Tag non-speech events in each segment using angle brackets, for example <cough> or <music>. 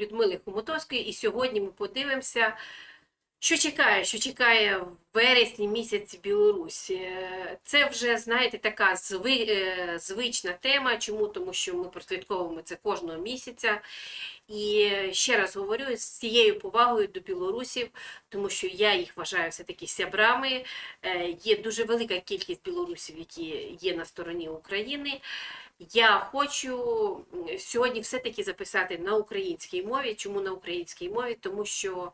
Людмили Хомутовської, і сьогодні ми подивимося, що чекає, що чекає в вересні місяці Білорусь. Е, Це вже, знаєте, така зви, е, звична тема. Чому? Тому що ми прослідковуємо це кожного місяця. І ще раз говорю з цією повагою до білорусів, тому що я їх вважаю все-таки сябрами. Е, Є дуже велика кількість білорусів, які є на стороні України. Я хочу сьогодні все-таки записати на українській мові. Чому на українській мові? Тому що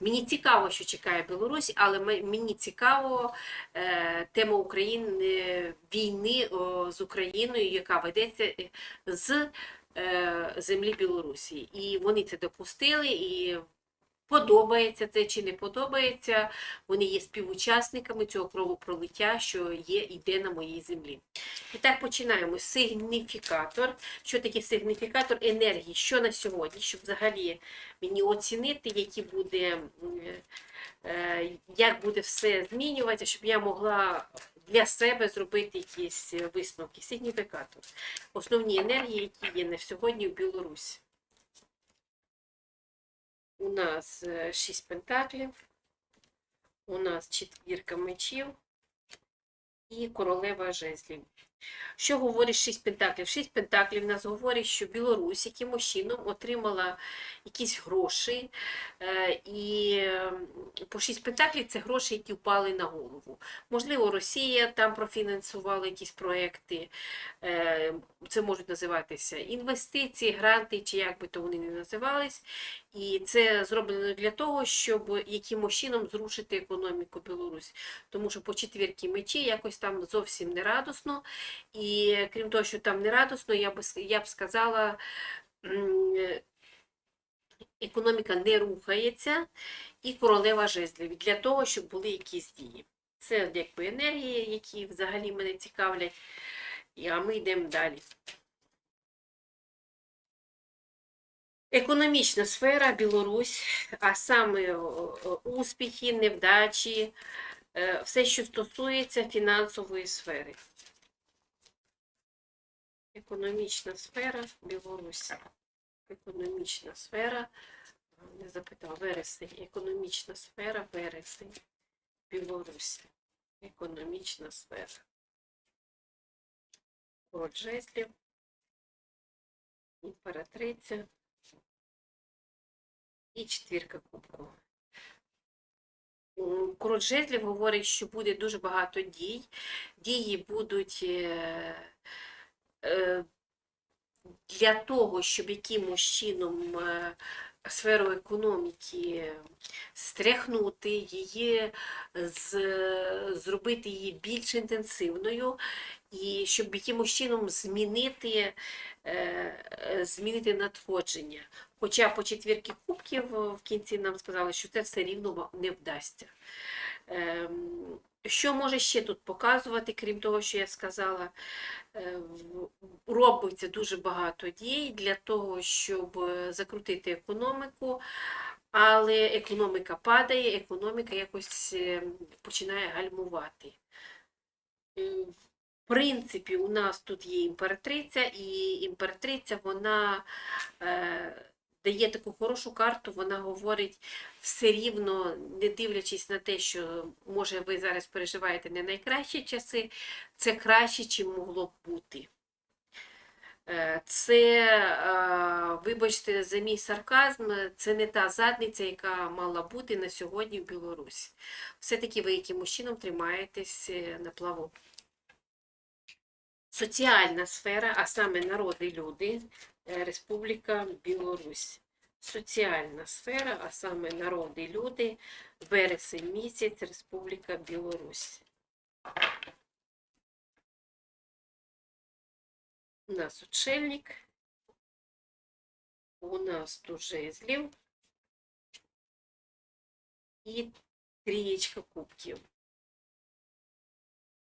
мені цікаво, що чекає Білорусь, але мені цікаво е, тема України війни з Україною, яка ведеться е, з е, землі Білорусі. І вони це допустили, і подобається це чи не подобається. Вони є співучасниками цього кровопролиття, що є іде на моїй землі. І так починаємо. Сигніфікатор. Що таке сигніфікатор енергії? Що на сьогодні, щоб взагалі мені оцінити, які буде, е, як буде все змінюватися, щоб я могла для себе зробити якісь висновки. Сигніфікатор. Основні енергії, які є на сьогодні в Білорусі. У нас е, шість пентаклів, у нас четвірка мечів і королева жезлів. Що говорить шість пентаклів? Шість пентаклів нас говорить, що Білорусь якимось чином отримала якісь гроші, е, і е, по шість пентаклів це гроші, які впали на голову. Можливо, Росія там профінансувала якісь проекти, е, це можуть називатися інвестиції, гранти, чи як би то вони не називались. І це зроблено для того, щоб якимось чином зрушити економіку Білорусі. Тому що по четвірки мечі якось там зовсім не радосно. І крім того, що там не радосно, я б, я б сказала, економіка не рухається, і королева жезлів для того, щоб були якісь дії. Це якби енергії, які взагалі мене цікавлять. А ми йдемо далі. Економічна сфера Білорусь, а саме о, успіхи, невдачі, е, все, що стосується фінансової сфери. Економічна сфера Білорусь. Економічна сфера, не запитав, вересень. Економічна сфера, вересень. Білорусь. Економічна сфера. Король. Імператриця. І четвірка кубків. М, Король жезлів говорить, що буде дуже багато дій. Дії будуть е, е, для того, щоб якимось чином е, сферу економіки стряхнути її, з, зробити її більш інтенсивною, і щоб якимось чином змінити, е, змінити надходження. Хоча по четвірки кубків в кінці нам сказали, що це все рівно не вдасться. Що може ще тут показувати, крім того, що я сказала? Е, Робиться дуже багато дій для того, щоб е, закрутити економіку, але економіка падає, економіка якось е, починає гальмувати. В принципі, у нас тут є імператриця, і імператриця вона дає таку хорошу карту, вона говорить все рівно, не дивлячись на те, що може ви зараз переживаєте не найкращі часи, це краще, чим могло б бути. Е, Це, е, вибачте, за мій сарказм, це не та задниця, яка мала бути на сьогодні в Білорусі. Все-таки ви якимось чином тримаєтесь е, на плаву. Соціальна сфера, а саме народи люди, е, Республіка Білорусь. Соціальна сфера, а саме народи люди, вересень місяць, Республіка Білорусь. У нас отшельник, у нас тут жезлів і трієчка кубків.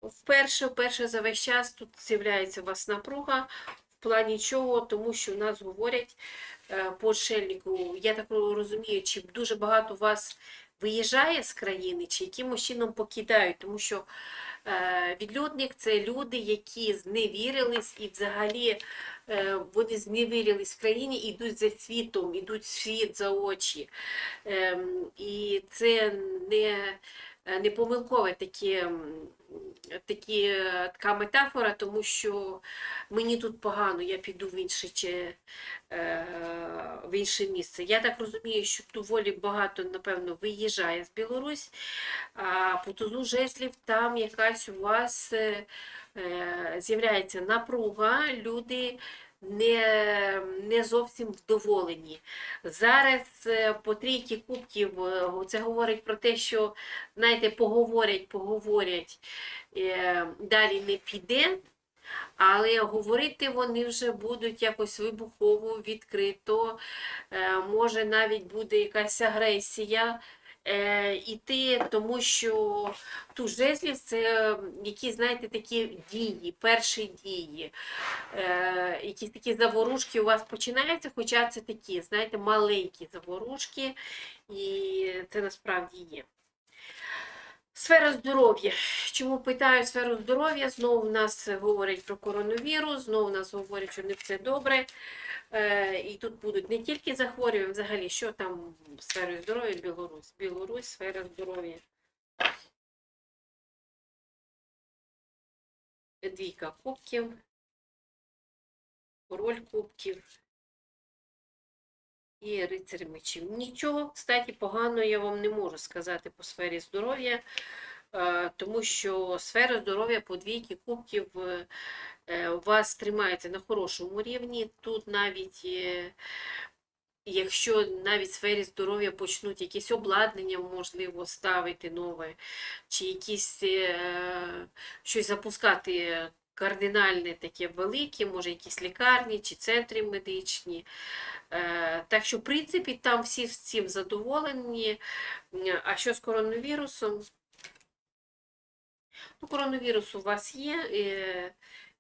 Вперше, вперше за весь час тут з'являється у вас напруга. В плані чого? Тому що в нас говорять е, по отшельнику, я так розумію, чи дуже багато вас виїжджає з країни, чи якимось чином покидають, тому що е, відлюдник це люди, які зневірились і взагалі е, вони зневірились в країні, йдуть за світом, йдуть світ за очі. Ем, і це не, не помилкове таке. Такі, е, така метафора, тому що мені тут погано, я піду в інше, чи, е, в інше місце. Я так розумію, що доволі багато, напевно, виїжджає з Білорусь, а по тузу жезлів там якась у вас е, е, з'являється напруга, люди не, не зовсім вдоволені. Зараз е, по трійки кубків е, це говорить про те, що, знаєте, поговорять, поговорять, е, далі не піде. Але говорити вони вже будуть якось вибухово, відкрито, може навіть буде якась агресія іти, тому що ту жезлів це якісь, знаєте, такі дії, перші дії. Е, якісь такі заворушки у вас починаються, хоча це такі, знаєте, маленькі заворушки, і це насправді є. Сфера здоров'я. Чому питаю сферу здоров'я? Знову в нас говорять про коронавірус, знову в нас говорять, що не все добре. Е, і тут будуть не тільки захворювання, взагалі, що там сферою здоров'я Білорусь. Білорусь, сфера здоров'я. Двійка кубків, король кубків і рицарь мечів. Нічого, кстати, поганого я вам не можу сказати по сфері здоров'я, е, тому що сфера здоров'я по двійки кубків е, е, у вас тримається на хорошому рівні. Тут навіть якщо навіть в сфері здоров'я почнуть якісь обладнання, можливо, ставити нове, чи якісь щось запускати кардинальне таке велике, може якісь лікарні чи центри медичні. Е, Так що, в принципі, там всі з цим задоволені. А що з коронавірусом? Ну, коронавірус у вас є.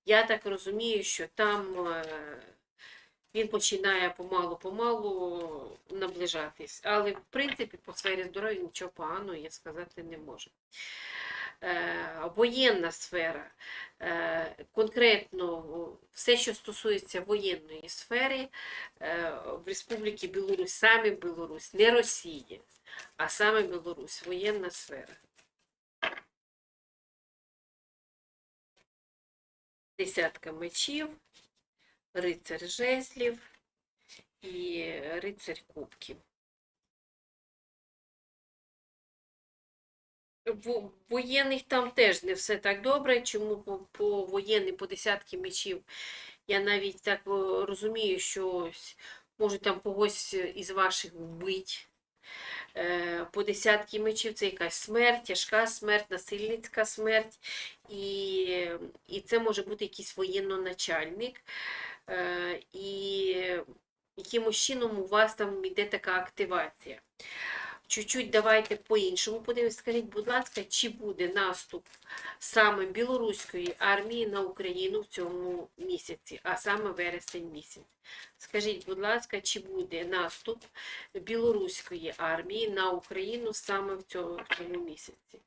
Я так розумію, що там е, він починає помалу-помалу наближатись. Але, в принципі, по сфері здоров'я нічого поганого я сказати не можу. Е, Воєнна сфера. Е, Конкретно все, що стосується воєнної сфери е, в Республіці Білорусь, саме Білорусь, не Росія, а саме Білорусь, воєнна сфера. Десятка мечів, рицар жезлів і рицар кубків. Воєнних там теж не все так добре. Чому по, по воєнним, по десятки мечів я навіть так розумію, що можуть там когось із ваших вбити. Е, По десятки мечів це якась смерть, тяжка смерть, насильницька смерть, і, і це може бути якийсь воєнноначальник. Е, І якимось чином у вас там йде така активація. Чуть-чуть давайте по-іншому подивимось. Скажіть, будь ласка, чи буде наступ саме білоруської армії на Україну в цьому місяці, а саме вересень місяць? Скажіть, будь ласка, чи буде наступ білоруської армії на Україну саме в цьому, в цьому місяці?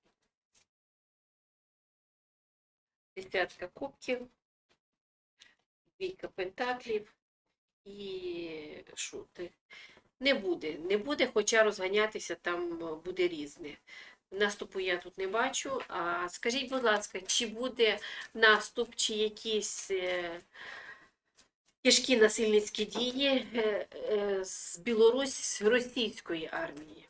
Десятка кубків, двійка пентаклів і шути. Не буде, не буде, хоча розганятися там е, буде різне. Наступу я тут не бачу. А скажіть, будь ласка, чи буде наступ, чи якісь е, тяжкі насильницькі дії е, з Білорусь російської армії?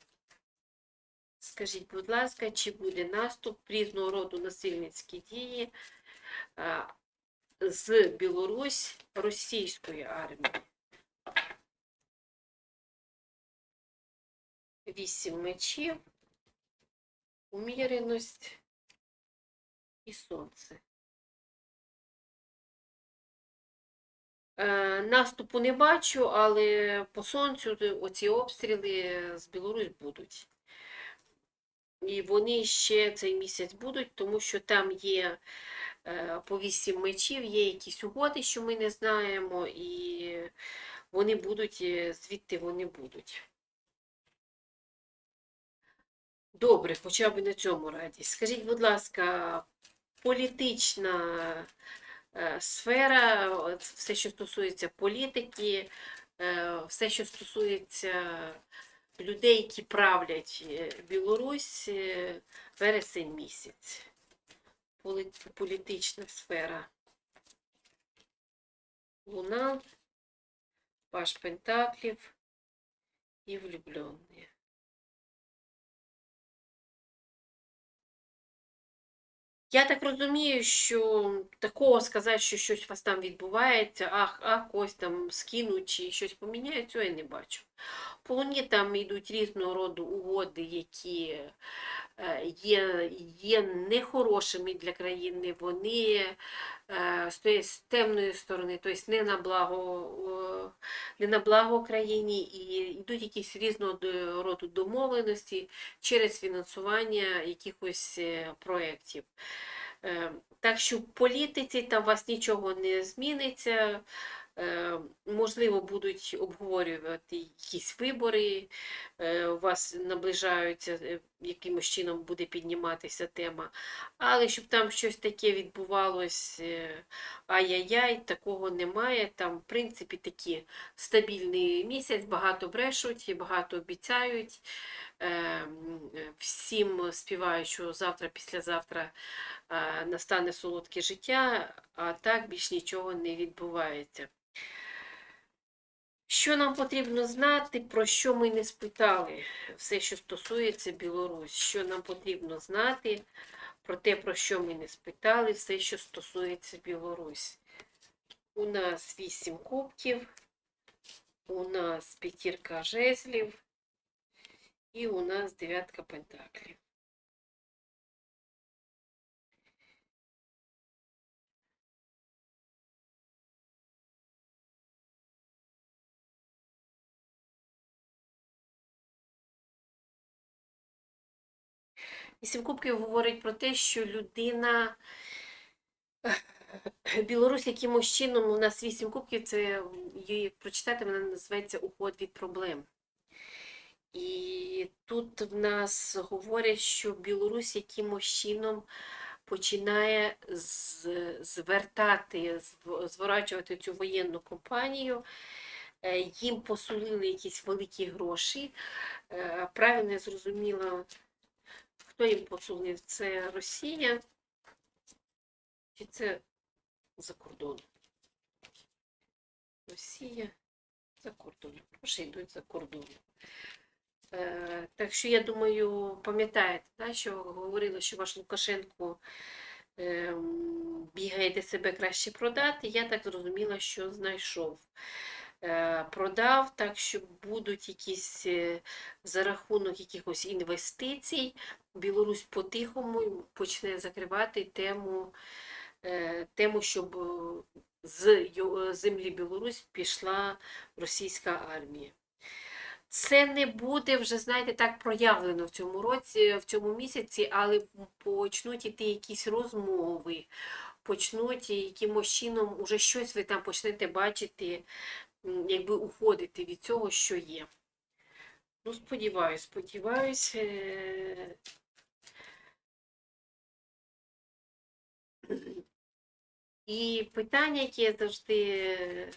Скажіть, будь ласка, чи буде наступ різного роду насильницькі дії з Білорусь російської армії? Вісім мечів, уміреність і сонце. Е, наступу не бачу, але по сонцю оці обстріли з Білорусь будуть. І вони ще цей місяць будуть, тому що там є е, по вісім мечів, є якісь угоди, що ми не знаємо, і вони будуть, е, звідти вони будуть. Добре, хоча б на цьому раді. Скажіть, будь ласка, політична е, сфера, все, що стосується політики, е, все, що стосується людей, які правлять е, Білорусь, вересень місяць. Політична сфера. Луна, Паш Пентаклів і влюбленные. Я так розумію, що такого сказати, що щось у вас там відбувається, ах, ах, ось там скинуть чи щось поміняють, цього я не бачу. По луні там йдуть різного роду угоди, які є, є нехорошими для країни, вони е, стоять з темної сторони, тобто не на благо, не на благо країні, і йдуть якісь різного роду домовленості через фінансування якихось е, проєктів. Е, Так що в політиці там у вас нічого не зміниться. Е, Можливо, будуть обговорювати якісь вибори, е, у вас наближаються, е, якимось чином буде підніматися тема. Але щоб там щось таке відбувалось, е, ай-яй-яй, такого немає. Там, в принципі, такий стабільний місяць, багато брешуть, багато обіцяють. Е, Всім співають, що завтра, післязавтра е, настане солодке життя, а так більш нічого не відбувається. Що нам потрібно знати, про що ми не спитали, все, що стосується Білорусь, що нам потрібно знати про те, про що ми не спитали, все, що стосується Білорусь. У нас вісім кубків, у нас п'ятірка жезлів і у нас дев'ятка пентаклів. Вісім кубків говорить про те, що людина. <clears throat> Білорусь якимось чином, у нас вісім кубків, це її прочитати, вона називається уход від проблем. І тут в нас говорять, що Білорусь якимось чином починає звертати, зворачувати цю воєнну кампанію. Е, Їм посулили якісь великі гроші. Е, Правильно я зрозуміла, хто їм посулив? Це Росія чи це за кордон? Росія за кордон. Гроші йдуть за кордон. Е, Так що я думаю, пам'ятаєте, да, що говорили, що ваш Лукашенко ем, бігає, де себе краще продати. Я так зрозуміла, що знайшов. Е, Продав так, що будуть якісь е, за рахунок якихось інвестицій. Білорусь по-тихому почне закривати тему, е, тему, щоб е, з землі Білорусь пішла російська армія. Це не буде вже, знаєте, так проявлено в цьому році, в цьому місяці, але почнуть іти якісь розмови, почнуть якимось чином уже щось ви там почнете бачити, якби уходити від цього, що є. Ну, сподіваюсь, сподіваюсь. І питання, яке завжди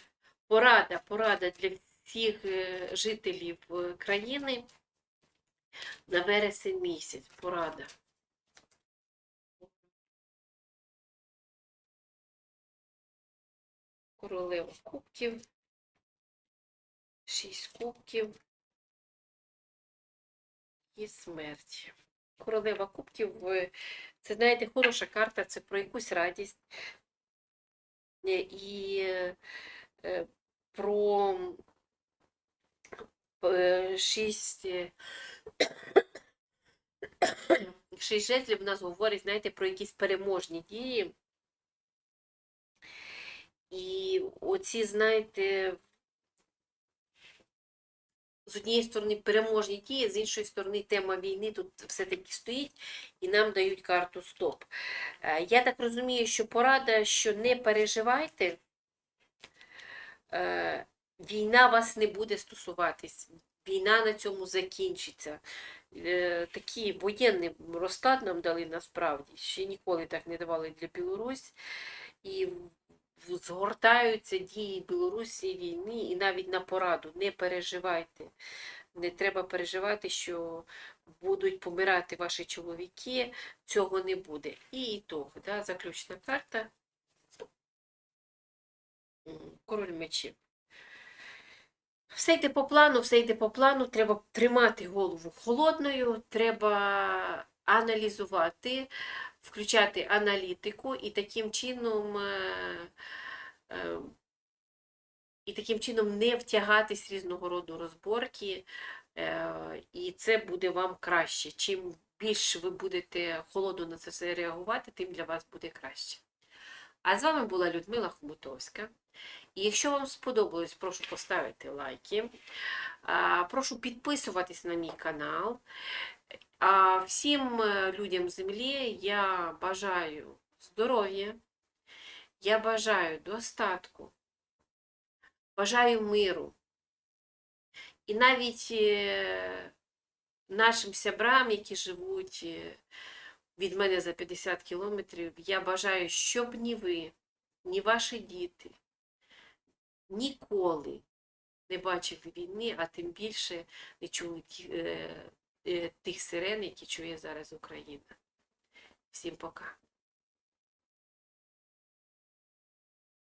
порада, порада для всіх е, жителів е, країни на вересень місяць. Порада. Королева кубків, шість кубків і смерть. Королева кубків, е, це, знаєте, хороша карта, це про якусь радість. Е, І е, про е, шість, е, <coughs> шість жезлів в нас говорить, знаєте, про якісь переможні дії. І оці, знаєте, з однієї сторони переможні дії, з іншої сторони тема війни тут все-таки стоїть і нам дають карту стоп. Е, Я так розумію, що порада, що не переживайте, е, війна вас не буде стосуватись. війна на цьому закінчиться. Е, Такий воєнний розклад нам дали насправді. Ще ніколи так не давали для Білорусь. І згортаються дії Білорусі війни і навіть на пораду. Не переживайте. Не треба переживати, що будуть помирати ваші чоловіки. Цього не буде. І ітог, да, заключна карта. Король мечів. Все йде по плану, все йде по плану. Треба тримати голову холодною, треба аналізувати, включати аналітику і таким чином. е, е, І таким чином не втягатись в різного роду розборки, е, і це буде вам краще. Чим більше ви будете холодно на це все реагувати, тим для вас буде краще. А з вами була Людмила Хомутовська. І якщо вам сподобалось, прошу поставити лайки. Прошу підписуватись на мій канал. А всім е, людям землі я бажаю здоров'я, я бажаю достатку, бажаю миру. І навіть е, нашим сябрам, які живуть е, від мене за 50 кілометрів, я бажаю, щоб ні ви, ні ваші діти ніколи не бачили війни, а тим більше не чули е, тих сирен, які чує зараз Україна. Всім пока.